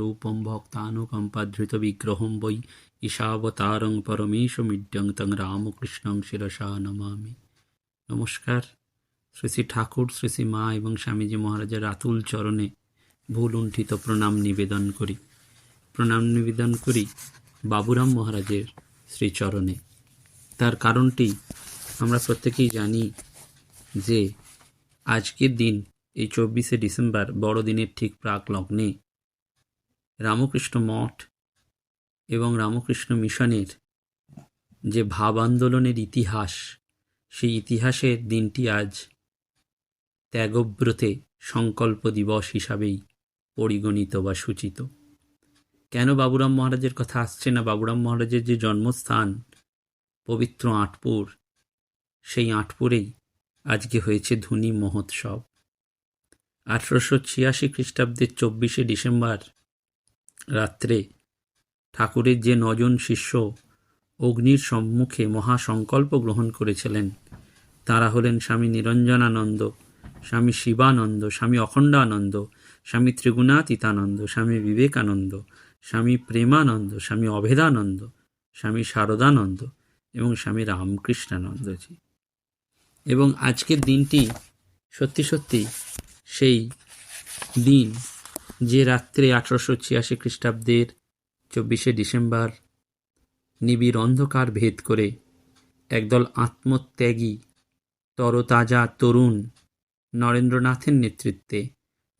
ৰূপম ভক্তানুকম্পাধৃত বিগ্ৰহম বৈ ঈশাবতারং পরমেশমিড্যং তং রামকৃষ্ণং শিরসা নমামি। নমস্কার। শ্রী শ্রী ঠাকুর শ্রী শ্রী মা এবং স্বামীজি মহারাজের আতুল চরণে ভুল উণ্ঠিত প্রণাম নিবেদন করি। প্রণাম নিবেদন করি বাবুরাম মহারাজের শ্রীচরণে। তার কারণটি আমরা প্রত্যেকেই জানি যে আজকের দিন, এই চব্বিশে ডিসেম্বর, বড়দিনের ঠিক প্রাক লগ্নে রামকৃষ্ণ মঠ এবং রামকৃষ্ণ মিশনের যে ভাব আন্দোলনের ইতিহাস, সেই ইতিহাসের দিনটি আজ ত্যাগব্রতে সংকল্প দিবস হিসাবেই পরিগণিত বা সূচিত। কেন বাবুরাম মহারাজের কথা আসছে না? বাবুরাম মহারাজের যে জন্মস্থান, পবিত্র আটপুর, সেই আটপুরেই আজকে হয়েছে ধুনি মহোৎসব। আঠারোশো ছিয়াশি খ্রিস্টাব্দের চব্বিশে ডিসেম্বর রাত্রে ঠাকুরের যে নজন শিষ্য অগ্নির সম্মুখে মহাসংকল্প গ্রহণ করেছিলেন। তারা হলেন স্বামী নিরঞ্জনানন্দ, স্বামী শিবানন্দ, স্বামী অখণ্ডানন্দ, স্বামী ত্রিগুণাতীতানন্দ, স্বামী বিবেকানন্দ, স্বামী প্রেমানন্দ, স্বামী অভেদানন্দ, স্বামী শারদানন্দ এবং স্বামী রামকৃষ্ণানন্দজি। এবং আজকের দিনটি সত্যি সত্যি সেই দিন যে রাত্রে আঠারোশো ছিয়াশি খ্রিস্টাব্দের চব্বিশে ডিসেম্বর নিবিড় অন্ধকার ভেদ করে একদল আত্মত্যাগী, তরতাজা তরুণ নরেন্দ্রনাথের নেতৃত্বে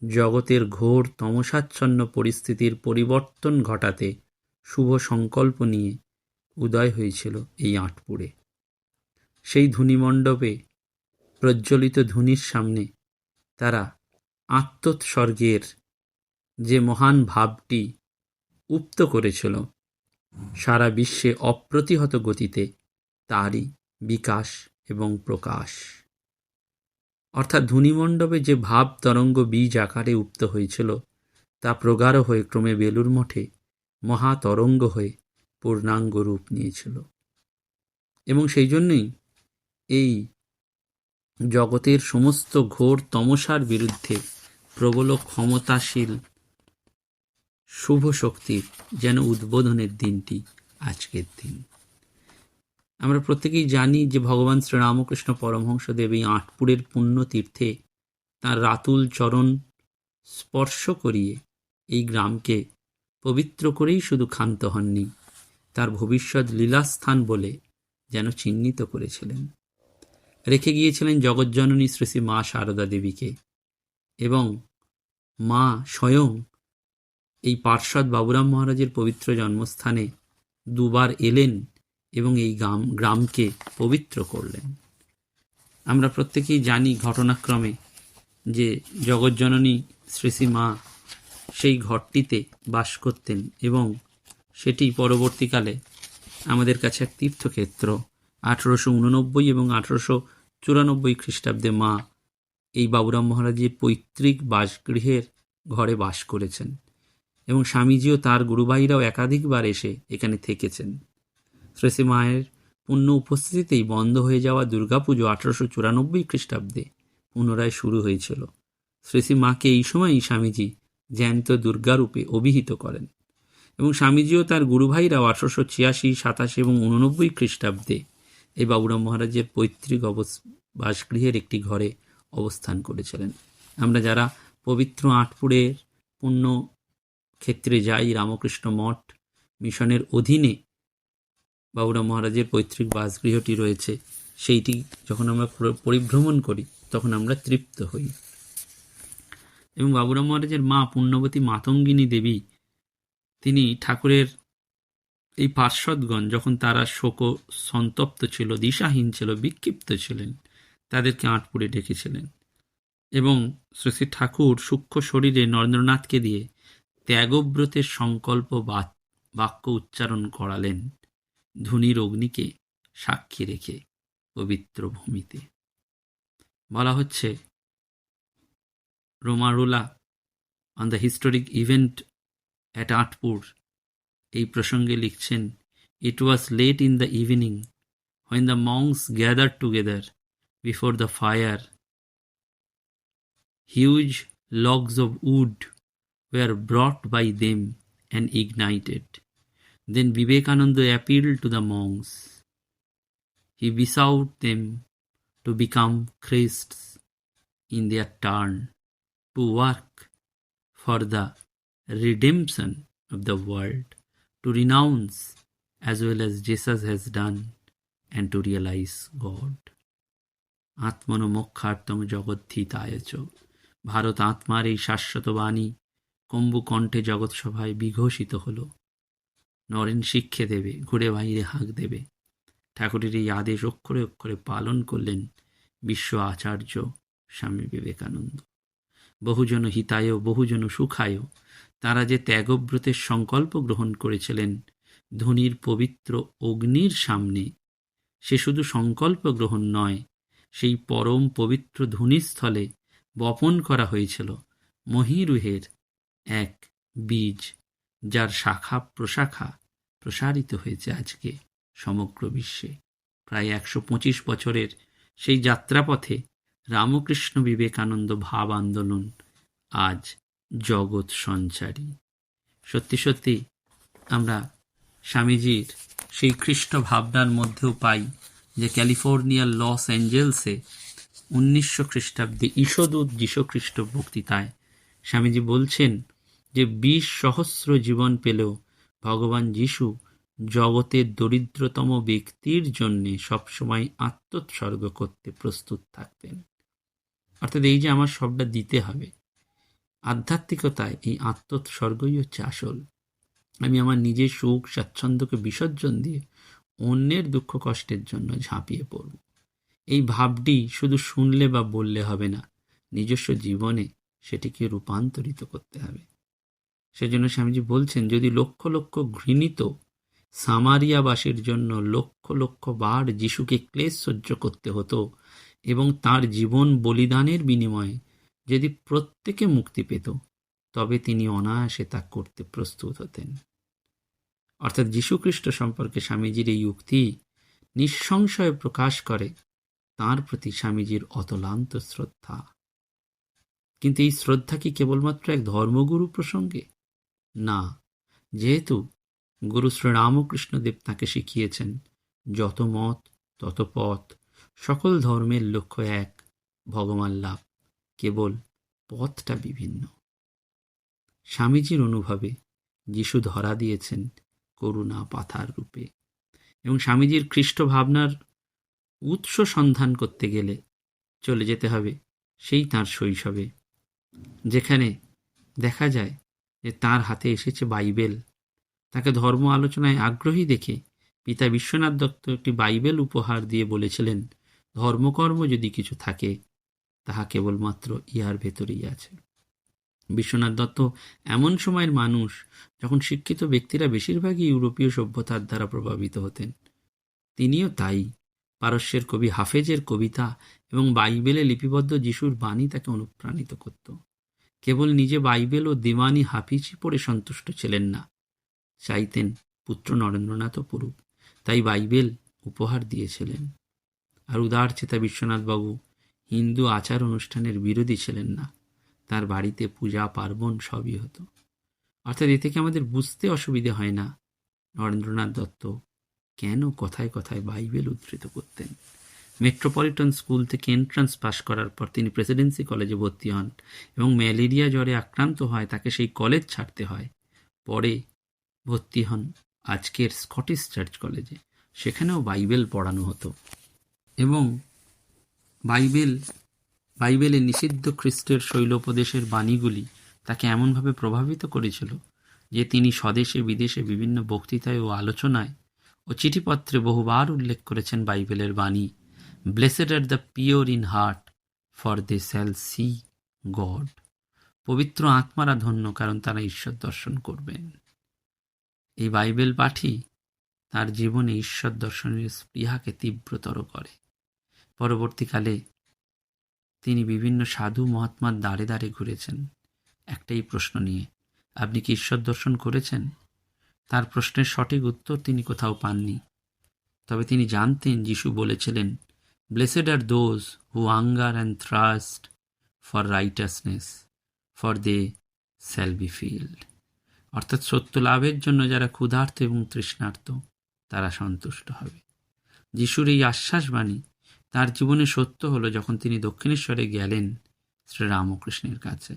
জগতের ঘোর তমসাচ্ছন্ন পরিস্থিতির পরিবর্তন ঘটাতে শুভ সংকল্প নিয়ে উদয় হয়েছিল এই আটপুরে। সেই ধুনিমণ্ডপে প্রজ্বলিত ধুনির সামনে তারা আত্মোৎসর্গের যে মহান ভাবটি উক্ত করেছিল। সারা বিশ্বে অপ্রতিহত গতিতে তারই বিকাশ এবং প্রকাশ। অর্থাৎ ধুনিমণ্ডপে যে ভাব তরঙ্গ বীজ আকারে উপ্ত হয়েছিল, তা প্রগাঢ় হয়ে ক্রমে বেলুর মঠে মহাতরঙ্গ হয়ে পূর্ণাঙ্গ রূপ নিয়েছিল। এবং সেই জন্যই এই জগতের সমস্ত ঘোর তমসার বিরুদ্ধে প্রবল ক্ষমতাশীল শুভ শক্তির যেন উদ্বোধনের দিনটি আজকের দিন। আমরা প্রত্যেকেই জানি যে ভগবান শ্রীরামকৃষ্ণ পরমহংসদেব এই আটপুরের পুণ্য তীর্থে তাঁর রাতুল চরণ স্পর্শ করিয়ে এই গ্রামকে পবিত্র করেই শুধু ক্ষান্ত হননি, তার ভবিষ্যৎ লীলাস্থান বলে যেন চিহ্নিত করেছিলেন। রেখে গিয়েছিলেন জগজ্জননী শ্রী মা সারদা দেবীকে এবং মা স্বয়ং এই পার্শ্বদ বাবুরাম মহারাজের পবিত্র জন্মস্থানে দুবার এলেন এবং এই গ্রাম, গ্রামকে পবিত্র করলেন। আমরা প্রত্যেকেই জানি ঘটনাক্রমে যে জগজ্জননী শ্রী শ্রী মা সেই ঘরটিতে বাস করতেন এবং সেটি পরবর্তীকালে আমাদের কাছে এক তীর্থক্ষেত্র। আঠেরোশো উননব্বই এবং আঠেরোশো চুরানব্বই খ্রিস্টাব্দে মা এই বাবুরাম মহারাজের পৈতৃক বাসগৃহের ঘরে বাস করেছেন। এবং স্বামীজিও তার গুরুভাইরাও একাধিকবার এসে এখানে থেকেছেন। শ্রেষী মায়ের পুণ্য উপস্থিতিতেই বন্ধ হয়ে যাওয়া দুর্গাপুজো আঠারোশো চুরানব্বই খ্রিস্টাব্দে পুনরায় শুরু হয়েছিল। শ্রেষী মাকে এই সময়ই স্বামীজি জ্যান্ত দুর্গারূপে অভিহিত করেন এবং স্বামীজিও তার গুরুভাইরাও আঠারোশো ছিয়াশি, সাতাশি এবং উননব্বই খ্রিস্টাব্দে এই বাবুরাম মহারাজের পৈতৃক অবস, বাসগৃহের একটি ঘরে অবস্থান করেছিলেন। আমরা যারা পবিত্র আটপুরের পুণ্য ক্ষেত্রে যাই রামকৃষ্ণ মঠ মিশনের অধীনে বাবুরাম মহারাজের পৈতৃক বাসগৃহটি রয়েছে, সেইটি যখন আমরা পরিভ্রমণ করি, তখন আমরা তৃপ্ত হই। এবং বাবুরাম মহারাজের মা পুণ্যবতী মাতঙ্গিনী দেবী, তিনি ঠাকুরের এই পার্শ্বদগণ যখন তারা শোক, সন্তপ্ত ছিল, দিশাহীন ছিল, বিক্ষিপ্ত ছিলেন, তাদেরকে আটপুরে ডেকেছিলেন। এবং শ্রী ঠাকুর সূক্ষ্ম শরীরে নরেন্দ্রনাথকে দিয়ে ত্যাগব্রতের সংকল্প বাক্য উচ্চারণ করালেন ধুনির অগ্নিকে সাক্ষী রেখে পবিত্র ভূমিতে। বলা হচ্ছে, রোমারুলা on the historic event at Antpur এই প্রসঙ্গে লিখছেন it was late in the evening when the monks gather together before the fire huge logs of wood were brought by them and ignited. Then Vivekananda appealed to the monks. He besought them to become Christs in their turn, to work for the redemption of the world, to renounce as well as Jesus has done and to realize God. আত্মন মোক্ষার্থম জগদ্ধিতায়চ Bharat আত্মার এই শাশ্বত বাণী কম্বু কণ্ঠে জগৎসভায় বিঘোষিত হল। নরেন শিক্ষে দেবে, ঘুরে বাইরে হাঁক দেবে। ঠাকুরের এই আদেশ অক্ষরে অক্ষরে পালন করলেন বিশ্ব আচার্য স্বামী বিবেকানন্দ। বহুজন হিতায়, বহুজন সুখায়, তারা যে ত্যাগব্রতের সংকল্প গ্রহণ করেছিলেন, ধনির পবিত্র অগ্নির সামনে, সে শুধু সংকল্প গ্রহণ নয়, সেই পরম পবিত্র ধূনিস্থলে বপন করা হয়েছিল মহিরুহের এক বীজ যার শাখা প্রশাখা প্রসারিত হয়েছে আজকে সমগ্র বিশ্বে। প্রায় একশো পঁচিশ বছরের সেই যাত্রাপথে রামকৃষ্ণ বিবেকানন্দ ভাব আন্দোলন আজ জগৎ সঞ্চারী। সত্যি সত্যি আমরা স্বামীজির সেই খ্রিস্ট ভাবনার মধ্যেও পাই যে ক্যালিফোর্নিয়ার লস অ্যাঞ্জেলসে উনিশশো খ্রিস্টাব্দে ঈশদূত যীশুখ্রিস্ট বক্তৃতায় স্বামীজি বলছেন যে বিশ সহস্র জীবন পেলেও ভগবান যিশু জগতের দরিদ্রতম ব্যক্তির জন্যে সবসময় আত্মোৎসর্গ করতে প্রস্তুত থাকতেন। অর্থাৎ এই যে আমার সবটা দিতে হবে, আধ্যাত্মিকতায় এই আত্মোৎসর্গই হচ্ছে আসল। আমি আমার নিজের সুখ স্বাচ্ছন্দ্যকে বিসর্জন দিয়ে অন্যের দুঃখ কষ্টের জন্য ঝাঁপিয়ে পড়ব। এই ভাবটি শুধু শুনলে বা বললে হবে না, নিজস্ব জীবনে সেটিকে রূপান্তরিত করতে হবে। সেজন্য স্বামীজি বলছেন, যদি লক্ষ লক্ষ ঘৃণিত সামারিয়াবাসীর জন্য লক্ষ লক্ষ বার যিশুকে ক্লেশ সহ্য করতে হতো এবং তার জীবন বলিদানের বিনিময়ে যদি প্রত্যেকে মুক্তি পেত, তবে তিনি অনায়াসে তা করতে প্রস্তুত হতেন। অর্থাৎ যীশুখ্রিস্ট সম্পর্কে স্বামীজির এই উক্তি নিঃসংশয়ে প্রকাশ করে, তার প্রতি স্বামীজির অতলান্ত শ্রদ্ধা। কিন্তু এই শ্রদ্ধা কি কেবলমাত্র এক ধর্মগুরু প্রসঙ্গে? না, যেহেতু গুরু শ্রীরামকৃষ্ণদেব তাকে শিখিয়েছেন, যত মত, তত পথ, সকল ধর্মের লক্ষ্য এক, ভগবান লাভ, কেবল পথটা বিভিন্ন। স্বামীজির অনুভবে যিশু ধরা দিয়েছেন করুণা পাথার রূপে। এবং স্বামীজির খ্রিস্ট ভাবনার উৎস সন্ধান করতে গেলে চলে যেতে হবে সেই তার শৈশবে যেখানে দেখা যায় যে তার হাতে এসেছে বাইবেল। তাকে ধর্ম আলোচনায় আগ্রহী দেখে পিতা বিশ্বনাথ দত্ত একটি বাইবেল উপহার দিয়ে বলেছিলেন, ধর্মকর্ম যদি কিছু থাকে, তাহা কেবলমাত্র ইহার ভেতরেই আছে। বিশ্বনাথ দত্ত এমন সময়ের মানুষ যখন শিক্ষিত ব্যক্তিরা বেশিরভাগই ইউরোপীয় সভ্যতার দ্বারা প্রভাবিত হতেন। তিনিও তাই। পারস্যের কবি হাফেজের কবিতা এবং বাইবেলে লিপিবদ্ধ যিশুর বাণী তাকে অনুপ্রাণিত করত। কেবল নিজে বাইবেল ও দিওয়ানি হাফিজি পড়ে সন্তুষ্ট ছিলেন না। চাইতেন পুত্র নরেন্দ্রনাথও পড়ুক তাই বাইবেল উপহার দিয়েছিলেন। আর উদার চেতা বিশ্বনাথবাবু হিন্দু আচার অনুষ্ঠানের বিরোধী ছিলেন না, তার বাড়িতে পূজা, পার্বণ সবই হতো। অর্থাৎ এ থেকে আমাদের বুঝতে অসুবিধে হয় না নরেন্দ্রনাথ দত্ত কেন কথায় কথায় বাইবেল উদ্ধৃত করতেন। মেট্রোপলিটন স্কুল থেকে এন্ট্রান্স পাশ করার পর তিনি প্রেসিডেন্সি কলেজে ভর্তি হন এবং ম্যালেরিয়া জ্বরে আক্রান্ত হয়, তাকে সেই কলেজ ছাড়তে হয়। পরে ভর্তি হন আজকের স্কটিশ চার্চ কলেজে সেখানেও বাইবেল পড়ানো হতো। এবং বাইবেল, বাইবেলে নিষিদ্ধ খ্রিস্টের শৈলোপদেশের বাণীগুলি তাকে এমনভাবে প্রভাবিত করেছিল যে তিনি স্বদেশে, বিদেশে বিভিন্ন বক্তৃতায় ও আলোচনায় ও চিঠিপত্রে বহুবার উল্লেখ করেছেন বাইবেলের বাণী। Blessed are the pure in heart for they shall see God পবিত্র আত্মারা ধন্য, কারণ তারা ঈশ্বর দর্শন করবেন। এই বাইবেল পাঠই তার জীবনে ঈশ্বর দর্শনের স্পৃহাকে তীব্রতর করে। পরবর্তীকালে তিনি বিভিন্ন সাধু মহাত্মার দ্বারে দ্বারে ঘুরেছেন। একটাই প্রশ্ন নিয়ে, আপনি কি ঈশ্বর দর্শন করেছেন? তার প্রশ্নের সঠিক উত্তর তিনি কোথাও পাননি। তবে তিনি জানতেন, যিশু বলেছিলেন blessed are those who hunger and thirst for righteousness for they shall be filled অর্থাৎ সত্য লাভের জন্য যারা ক্ষুধার্ত এবং তৃষ্ণার্ত, তারা সন্তুষ্ট হবে। যিশুর এই আশ্বাসবাণী তার জীবনে সত্য হলো যখন তিনি দক্ষিণেশ্বরে গেলেন শ্রীরামকৃষ্ণের কাছে।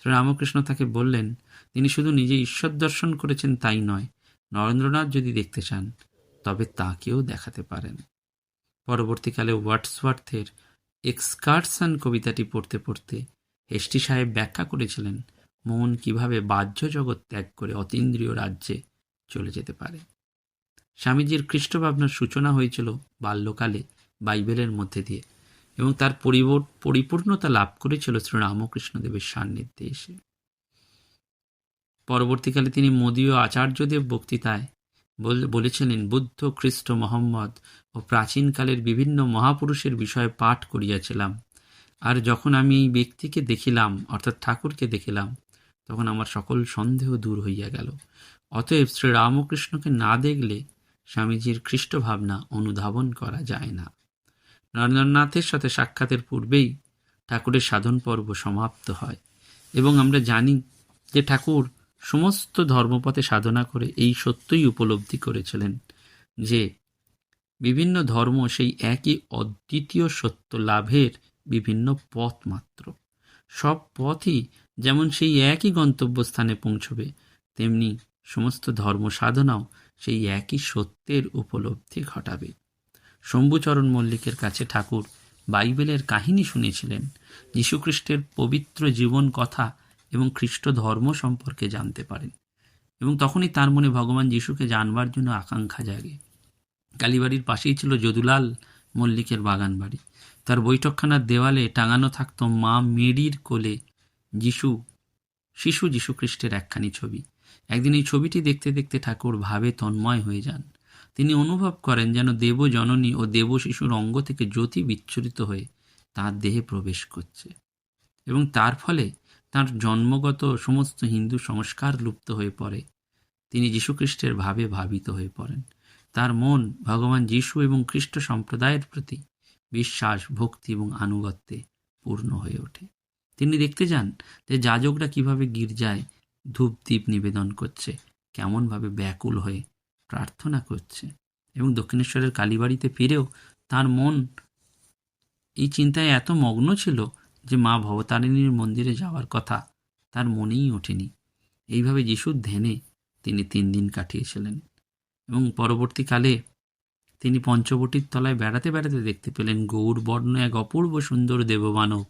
শ্রীরামকৃষ্ণ তাকে বললেন, তিনি শুধু নিজে ঈশ্বর দর্শন করেছেন তাই নয়, নরেন্দ্রনাথ যদি দেখতে চান, তবে তাকেও দেখাতে পারেন। পরবর্তীকালে ওয়াটসওয়ার্থের এক্সকারসন কবিতাটি পড়তে পড়তে হেস্টি সাহেব ব্যাখ্যা করেছিলেন, মন কীভাবে বাহ্য জগৎ ত্যাগ করে অতীন্দ্রিয় রাজ্যে চলে যেতে পারে। স্বামীজির খ্রিস্টভাবনার সূচনা হয়েছিল বাল্যকালে বাইবেলের মধ্যে দিয়ে এবং তার পরিপূর্ণতা লাভ করেছিল শ্রী রামকৃষ্ণদেবের সান্নিধ্যে এসে। পরবর্তীকালে তিনি মোদীয় আচার্যদেব বক্তৃতায় বলেছিলেন, বুদ্ধ খ্রিস্ট মোহাম্মদ ও প্রাচীনকালের বিভিন্ন মহাপুরুষের বিষয়ে পাঠ করিয়াছিলাম। আর যখন আমি এই ব্যক্তিকে দেখিলাম, অর্থাৎ ঠাকুরকে দেখিলাম, তখন আমার সকল সন্দেহ দূর হইয়া গেল। অতএব শ্রী রামকৃষ্ণকে না দেখলে স্বামীজির খ্রিস্ট ভাবনা অনুধাবন করা যায় না। নরেন্দ্রনাথের সাথে সাক্ষাতের পূর্বেই ঠাকুরের সাধন পর্ব সমাপ্ত হয়। এবং আমরা জানি যে ঠাকুর সমস্ত ধর্মপথে সাধনা করে এই সত্যই উপলব্ধি করেছিলেন যে বিভিন্ন ধর্ম সেই একই অদ্বিতীয় সত্য লাভের বিভিন্ন পথ মাত্র। সব পথই যেমন সেই একই গন্তব্যস্থানে পৌঁছবে, তেমনি সমস্ত ধর্ম সাধনাও সেই একই সত্যের উপলব্ধি ঘটাবে। শম্ভুচরণ মল্লিকের কাছে ঠাকুর বাইবেলের কাহিনী শুনেছিলেন যীশুখ্রিস্টের পবিত্র জীবন কথা এবং খ্রিস্ট ধর্ম সম্পর্কে জানতে পারেন। এবং তখনই তার মনে ভগবান যিশুকে জানবার জন্য আকাঙ্ক্ষা জাগে। কালীবাড়ির পাশেই ছিল যদুলাল মল্লিকের বাগান বাড়ি। তার বৈঠকখানার দেওয়ালে টাঙানো থাকত মা মেরির কোলে যিশু, শিশু যীশুখ্রিস্টের একখানি ছবি। একদিন এই ছবিটি দেখতে দেখতে ঠাকুর ভাবে তন্ময় হয়ে যান। তিনি অনুভব করেন যেন দেব জননী ও দেব শিশুর অঙ্গ থেকে জ্যোতি বিচ্ছুরিত হয়ে তার দেহে প্রবেশ করছে। এবং তার ফলে তার জন্মগত সমস্ত হিন্দু সংস্কার লুপ্ত হয়ে পড়ে। তিনি যীশুখ্রিস্টের ভাবে ভাবিত হয়ে পড়েন। তার মন ভগবান যীশু এবং খ্রিস্ট সম্প্রদায়ের প্রতি বিশ্বাস, ভক্তি এবং আনুগত্যে পূর্ণ হয়ে ওঠে। তিনি দেখতে যান যে যাজকরা কীভাবে গির্জায় ধূপ দ্বীপ নিবেদন করছে, কেমনভাবে ব্যাকুল হয়ে প্রার্থনা করছে এবং দক্ষিণেশ্বরের কালীবাড়িতে ফিরেও তার মন এই চিন্তায় এত মগ্ন ছিল যে মা ভবতারিণীর মন্দিরে যাওয়ার কথা তার মনেই ওঠেনি। এইভাবে যিশুর ধ্যানে তিনি তিন দিন কাটিয়েছিলেন এবং পরবর্তীকালে তিনি পঞ্চবটির তলায় বেড়াতে বেড়াতে দেখতে পেলেন গৌর বর্ণ এক অপূর্ব সুন্দর দেবমানব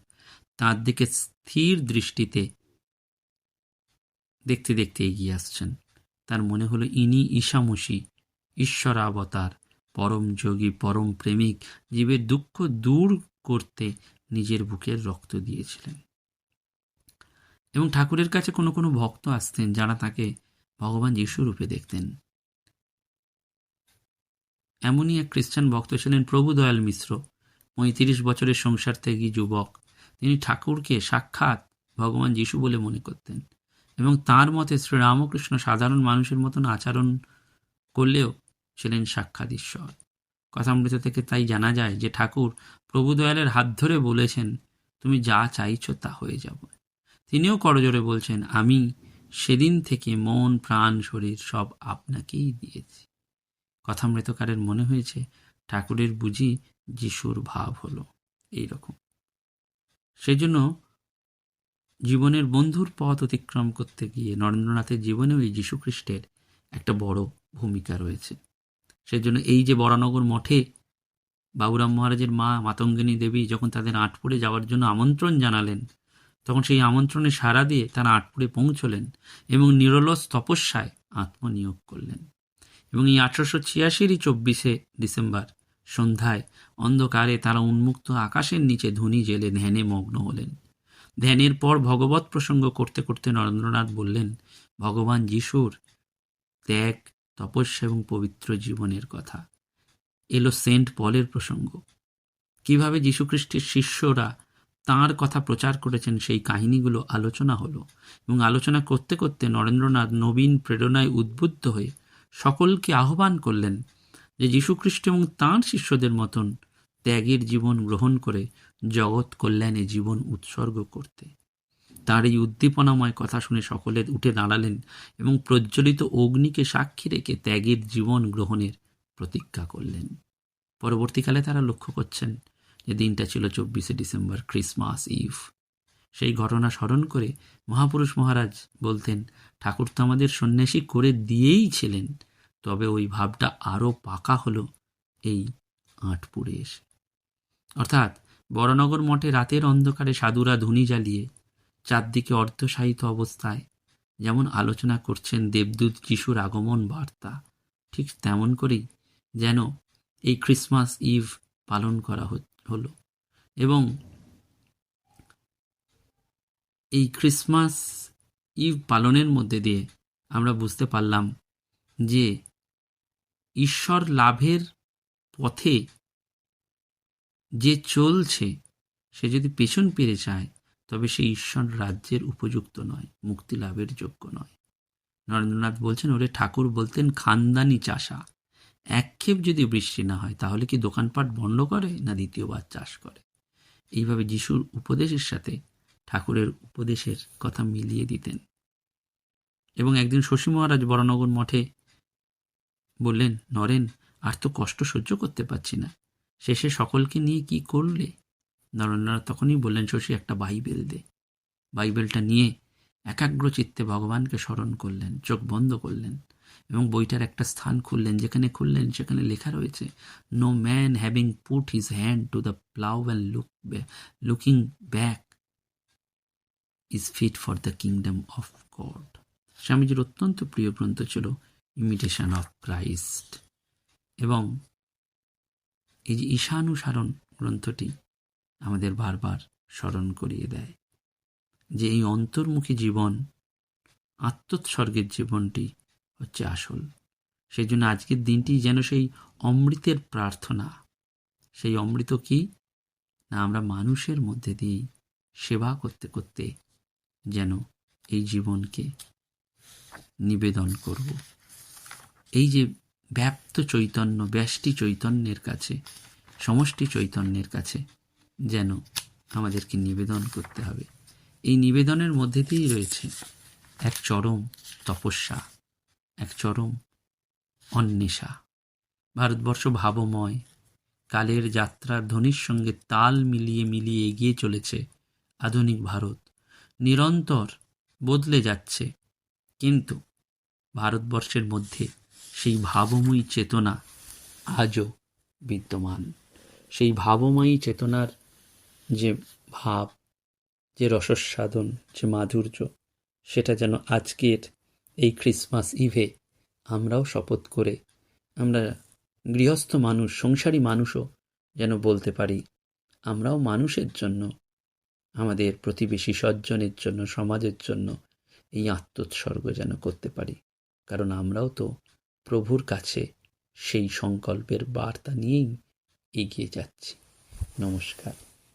তার দিকে স্থির দৃষ্টিতে দেখতে দেখতে এগিয়ে আসছেন। তার মনে হলো, ইনি ঈশামসি ঈশ্বরাবতার, পরম যোগী, পরম প্রেমিক, জীবের দুঃখ দূর করতে নিজের বুকের রক্ত দিয়েছিলেন। এবং ঠাকুরের কাছে কোনো কোনো ভক্ত আসতেন যারা তাকে ভগবান যিশু রূপে দেখতেন। এমনই এক খ্রিস্টান ভক্ত ছিলেন প্রভু দয়াল মিশ্র, পঁয়ত্রিশ বছরের সংসার ত্যাগী যুবক। তিনি ঠাকুরকে সাক্ষাৎ ভগবান যিশু বলে মনে করতেন এবং তার মতে শ্রীরামকৃষ্ণ সাধারণ মানুষের মতন আচরণ করলেও ছিলেন সাক্ষাৎ ঈশ্বর। কথামৃত থেকে তাই জানা যায় যে ঠাকুর প্রভুদয়ালের হাত ধরে বলেছেন, তুমি যা চাইছ তা হয়ে যাব। তিনিও করজোরে বলছেন, আমি সেদিন থেকে মন, প্রাণ, শরীর সব আপনাকেই দিয়েছি। কথামৃতকারের মনে হয়েছে, ঠাকুরের বুঝি যিশুর ভাব হলো এই রকম সেই জন্য জীবনের বন্ধুর পথ অতিক্রম করতে গিয়ে নরেন্দ্রনাথের জীবনেও এই যীশুখ্রিস্টের একটা বড় ভূমিকা রয়েছে। সেজন্য এই যে বরানগর মঠে বাবুরাম মহারাজের মা মাতঙ্গিনী দেবী যখন তাদের আটপুরে যাওয়ার জন্য আমন্ত্রণ জানালেন, তখন সেই আমন্ত্রণে সাড়া দিয়ে তারা আটপুরে পৌঁছলেন এবং নিরলস তপস্যায় আত্মনিয়োগ করলেন। এবং এই আঠারোশো ছিয়াশিরই চব্বিশে ডিসেম্বর সন্ধ্যায় অন্ধকারে তারা উন্মুক্ত আকাশের নিচে ধুনি জেলে ধ্যানে মগ্ন হলেন। ধ্যানের পর ভগবত প্রসঙ্গ করতে করতে নরেন্দ্রনাথ বললেন, ভগবান যিশুর ত্যাগ তপস্যা এবং পবিত্র জীবনের কথা। এলো সেন্ট পলের প্রসঙ্গ। কীভাবে যীশুখ্রিস্টের শিষ্যরা তাঁর কথা প্রচার করেছেন সেই কাহিনীগুলো আলোচনা হলো এবং আলোচনা করতে করতে নরেন্দ্রনাথ নবীন প্রেরণায় উদ্বুদ্ধ হয়ে সকলকে আহ্বান করলেন যে যীশুখ্রিস্ট এবং তাঁর শিষ্যদের মতন ত্যাগের জীবন গ্রহণ করে জগৎ কল্যাণে জীবন উৎসর্গ করতে। তার এই উদ্দীপনাময় কথা শুনে সকলে উঠে দাঁড়ালেন এবং প্রজ্বলিত অগ্নিকে সাক্ষী রেখে ত্যাগের জীবন গ্রহণের প্রতিজ্ঞা করলেন। পরবর্তীকালে তারা লক্ষ্য করছেন যে দিনটা ছিল চব্বিশে ডিসেম্বর, ক্রিসমাস ইভ। সেই ঘটনা স্মরণ করে মহাপুরুষ মহারাজ বলতেন, ঠাকুর তো আমাদের সন্ন্যাসী করে দিয়েই ছিলেন, তবে ওই ভাবটা আরও পাকা হলো এই আটপুরে এসে অর্থাৎ বড়নগর মঠে রাতের অন্ধকারে সাধুরা ধুনি জ্বালিয়ে চারদিকে অর্ধসাহিত অবস্থায়। যেমন আলোচনা করছেন দেবদূত যিশুর আগমন বার্তা। ঠিক তেমন করেই যেন এই ক্রিসমাস ইভ পালন করা হলো। এবং এই ক্রিসমাস ইভ পালনের মধ্যে দিয়ে আমরা বুঝতে পারলাম যে ঈশ্বর লাভের পথে যে চলছে, সে যদি পেছন পেরে চায় তবে সে ঈশ্বর রাজ্যের উপযুক্ত নয়, মুক্তি লাভের যোগ্য নয়। নরেন্দ্রনাথ বলছেন, ওরে ঠাকুর বলতেন, খানদানি চাষা। একক্ষেপ যদি বৃষ্টি না হয়, তাহলে কি দোকানপাট বন্ধ করে না দ্বিতীয়বার চাষ করে? এইভাবে যিশুর উপদেশের সাথে ঠাকুরের উপদেশের কথা মিলিয়ে দিতেন। এবং একদিন শশী মহারাজ বড়নগর মঠে বললেন, নরেন, আর তো কষ্ট সহ্য করতে পারছি না। শেষে সকলকে নিয়ে কি করলে? নরেন্দ্রনাথ তখনই বললেন, শশী, একটা বাইবেল দে। বাইবেলটা নিয়ে একাগ্র চিত্তে ভগবানকে স্মরণ করলেন, চোখ বন্ধ করলেন এবং বইটার একটা স্থান খুললেন, যেখানে খুললেন, সেখানে লেখা রয়েছে no man having put his hand to the plough and look looking back is fit for the kingdom of God স্বামীজির অত্যন্ত প্রিয় গ্রন্থ ছিল ইমিটেশন অফ ক্রাইস্ট এবং এই যে ঈশানুসারণ গ্রন্থটি আমাদের বারবার স্মরণ করিয়ে দেয় যে এই অন্তর্মুখী জীবন, আত্মোৎসর্গের জীবনটি হচ্ছে আসল। সেই জন্য আজকের দিনটি যেন সেই অমৃতের প্রার্থনা। সেই অমৃত কি? না, আমরা মানুষের মধ্যে দিয়েই সেবা করতে করতে যেন এই জীবনকে নিবেদন করব। এই যে ব্যাপ্ত চৈতন্য, ব্যষ্টি চৈতন্যের কাছে, সমষ্টি চৈতন্যের কাছে যেন আমাদেরকে নিবেদন করতে হবে। এই নিবেদনের মধ্যে দিয়েই রয়েছে এক চরম তপস্যা, এক চরম অন্বেষা। ভারতবর্ষ ভাবময়, কালের যাত্রার ধ্বনির সঙ্গে তাল মিলিয়ে মিলিয়ে এগিয়ে চলেছে আধুনিক ভারত। নিরন্তর বদলে যাচ্ছে, কিন্তু ভারতবর্ষের মধ্যে সেই ভাবময়ী চেতনা আজও বিদ্যমান। সেই ভাবময়ী চেতনার যে ভাব, যে রসস্বাদন, যে মাধুর্য, সেটা যেন আজকের এই ক্রিসমাস ইভে আমরাও শপথ করে আমরা গৃহস্থ মানুষ, সংসারী মানুষও যেন বলতে পারি, আমরাও মানুষের জন্য, আমাদের প্রতিবেশী সজ্জনের জন্য, সমাজের জন্য এই আত্মোৎসর্গ যেন করতে পারি। কারণ আমরাও তো প্রভুর কাছে সেই সংকল্পের বার্তা নিয়েই এগিয়ে যাচ্ছি। নমস্কার।